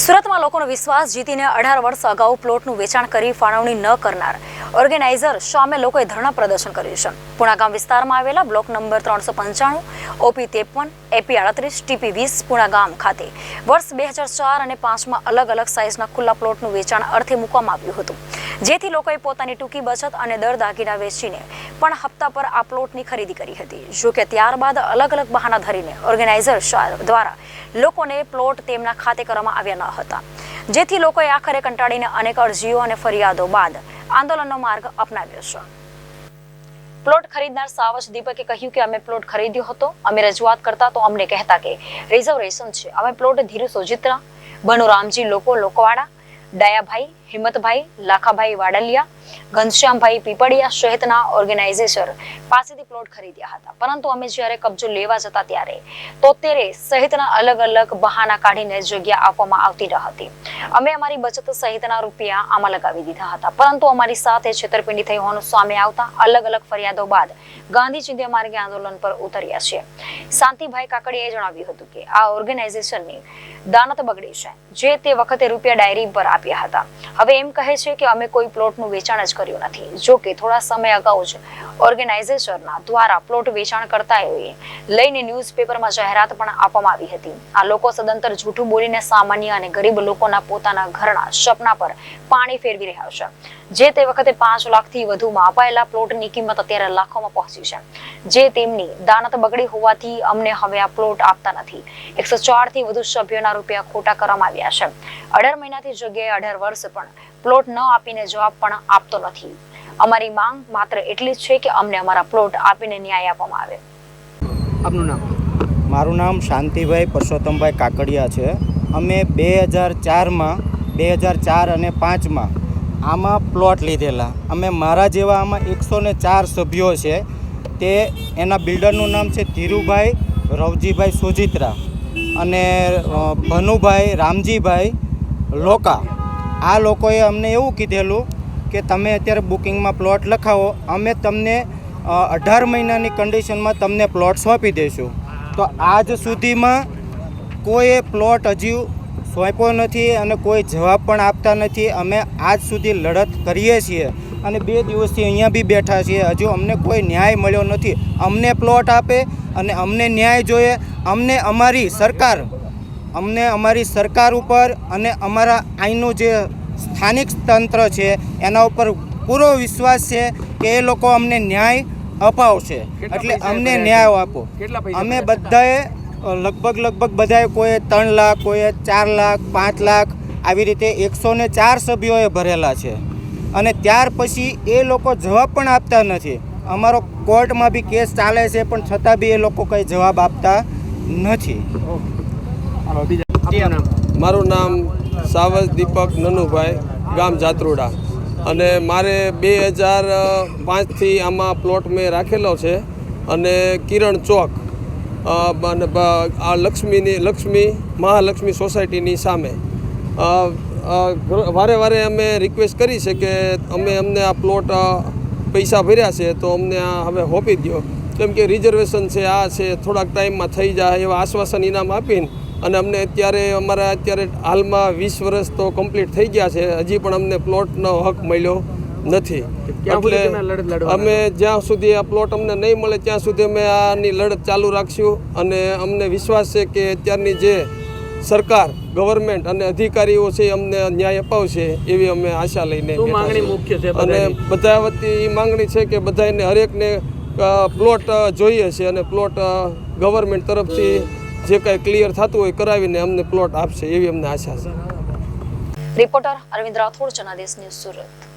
સુરતમાં લોકોનો વિશ્વાસ જીતીને અઢાર વર્ષ અગાઉ પ્લોટનું વેચાણ કરી ફાળવણી ન કરનાર ઓર્ગેનાઇઝર સામે લોકોએ ધરણા પ્રદર્શન કર્યું છે. પુણાગામ વિસ્તારમાં આવેલા બ્લોક નંબર ત્રણસો પંચાણું, ઓપી ત્રેપન, એપી આડત્રીસ, ટીપી વીસ પુણાગામ ખાતે. વર્ષ બે હજાર ચાર અને પાંચમાં અલગ અલગ સાઇઝના ખુલ્લા પ્લોટનું વેચાણ અર્થે મૂકવામાં આવ્યું હતું. જેથી લોકોએ પોતાની ટૂંકી બચત અને દર દાગીના વેચીને પણ હપ્તા પર આ પ્લોટની ખરીદી કરી હતી. જો કે ત્યારબાદ અલગ અલગ બહાના ધરીને ઓર્ગેનાઇઝર દ્વારા લોકોને પ્લોટ તેમના ખાતે કરવામાં આવ્યા ન હતા. જેથી લોકોએ આખરે કંટાળીને અનેક અરજીઓ અને ફરિયાદો બાદ આંદોલનનો માર્ગ અપનાવ્યો છે. પ્લોટ ખરીદનાર સાવજ દીપકે કહ્યું કે, અમે પ્લોટ ખરીદ્યો હતો. અમે રજૂઆત કરતા તો અમને કહેતા કે, રિઝર્વેશન છે. અમે પ્લોટ ધીરુ સોજિત્રા બનુ રામજી લોકો લોકવાડા દયાભાઈ હિંમતભાઈ, લાખાભાઈ વાડલિયા, ઘનશ્યામભાઈ પીપળિયા સહિતના ઓર્ગેનાઇઝેશન પાસેથી પ્લોટ ખરીદ્યા હતા. પરંતુ અમે જ્યારે કબજો લેવા જતા ત્યારે તોતેરે સહિતના અલગ અલગ બહાના કાઢીને જગ્યા આપવામાં આવતી ન હતી. અમે અમારી બચત સહિતના રૂપિયા આમાં લગાવી દીધા હતા. પરંતુ અમારી સાથે છેતરપિંડી થઈ હોવાનું સામે આવતા અલગ અલગ ફરિયાદો બાદ ગાંધી ચિંધ્યા માર્ગે આંદોલન પર ઉતર્યા છે. શાંતિભાઈ કાકડિયાએ જણાવ્યું હતું કે આ ઓર્ગેનાઇઝેશનની દાનત બગડી છે. જે તે વખતે રૂપિયા ડાયરી પર આપ્યા હતા. હવે એમ કહે છે કે અમે કોઈ પ્લોટનું વેચાણ જ કર્યું નથી. જો કે થોડા સમય અગાઉ જ ઓર્ગેનાઇઝેશનના દ્વારા પ્લોટ વેચાણ કરતાઓએ લઈને ન્યૂઝપેપરમાં જાહેરાત પણ આપવામાં આવી હતી. આ લોકો સદંતર જૂઠું બોલીને સામાન્ય અને ગરીબ લોકોના પોતાના ઘરના સપના પર પાણી ફેરવી રહ્યા છે. જે તે વખતે પાંચ લાખથી વધુમાં અપાયેલા પ્લોટની કિંમત અત્યારે લાખોમાં પહોંચી છે. જે તેમની દાનત બગડી હોવાથી અમને હવે આ પ્લોટ આપતા નથી. એકસો ચારથી વધુ સભ્યોના રૂપિયા ખોટા કરવામાં આવ્યા છે. અઢાર મહિનાથી જગ્યાએ અઢાર વર્ષ પણ પ્લોટ ન આપીને જવાબ પણ આપતો નથી. અમારી માંગ માત્ર એટલી જ છે કે અમને અમારા પ્લોટ આપીને ન્યાય આપવામાં આવે. આપનું નામ? મારું નામ શાંતિભાઈ પરસોત્તમભાઈ કાકડિયા છે. અમે બે હજાર ચારમાં બે હજાર ચાર અને પાંચમાં આમાં પ્લોટ લીધેલા. અમે મારા જેવા આમાં એકસો ને ચાર સભ્યો છે. તે એના બિલ્ડરનું નામ છે ધીરુભાઈ રવજીભાઈ સુજિત્રા અને ભનુભાઈ રામજીભાઈ લોકા. આ લોકોએ અમને એવું કીધેલું કે તમે અત્યારે બુકિંગમાં પ્લોટ લખાવો, અમે તમને અઢાર મહિનાની કન્ડિશનમાં તમને પ્લોટ સોંપી દઈશું. તો આજ સુધીમાં કોઈએ પ્લોટ હજી સોંપ્યો નથી અને કોઈ જવાબ પણ આપતા નથી. અમે આજ સુધી લડત કરીએ છીએ અને બે દિવસથી અહીંયા બી બેઠા છીએ. હજુ અમને કોઈ ન્યાય મળ્યો નથી. અમને પ્લોટ આપે અને અમને ન્યાય જોઈએ. અમને અમારી સરકાર અમને અમારી સરકાર ઉપર અને અમારા અહીંનું જે સ્થાનિક તંત્ર છે એના ઉપર પૂરો વિશ્વાસ છે કે એ લોકો અમને ન્યાય અપાવશે. એટલે અમને ન્યાય આપો. અમે બધાએ લગભગ લગભગ બધાએ કોઈએ ત્રણ લાખ કોઈએ ચાર લાખ પાંચ લાખ આવી રીતે એકસો ને ચાર સભ્યોએ ભરેલા છે. અને ત્યાર પછી એ લોકો જવાબ પણ આપતા નથી. અમારો કોર્ટમાં બી કેસ ચાલે છે પણ છતાં બી એ લોકો કંઈ જવાબ આપતા નથી હાલો બીજા આપનું નામ મારું નામ સાવજ દીપક નનુભાઈ, ગામ જાત્રોડા. અને મારે બે હજાર પાંચથી આમાં પ્લોટ મેં રાખેલો છે અને કિરણ ચોક અને આ લક્ષ્મીની, લક્ષ્મી, મહાલક્ષ્મી સોસાયટીની સામે. વારે વારે અમે રિક્વેસ્ટ કરી છે કે અમે અમને આ પ્લોટ પૈસા ભર્યા છે તો અમને આ હવે હોપી દો કેમ કે રિઝર્વેશન છે, આ છે, થોડાક ટાઈમમાં થઈ જાય એવા આશ્વાસન ઇનામ આપીને અને અમને અત્યારે અમારા અત્યારે હાલમાં વીસ વર્ષ તો કમ્પ્લીટ થઈ ગયા છે. હજી પણ અમને પ્લોટનો હક મળ્યો નથી. લડવાના? અમે જ્યાં સુધી આ પ્લોટ અમને નહીં મળે ત્યાં સુધી અમે આની લડત ચાલુ રાખશું. અને અમને વિશ્વાસ છે કે અત્યારની જે સરકાર ગવર્મેન્ટ અને અધિકારીઓ છે એ અમને ન્યાય અપાવશે એવી અમે આશા લઈને માંગણી મુખ્ય છે અને બધા વતી એ માંગણી છે કે બધાને હરેકને પ્લોટ જોઈએ છે અને પ્લોટ ગવર્મેન્ટ તરફથી જે કાંઈ ક્લિયર થતું હોય કરાવીને અમને પ્લોટ આપશે એવી અમને આશા છે. Reporter Arvind Rathod, Janadesh news Surat.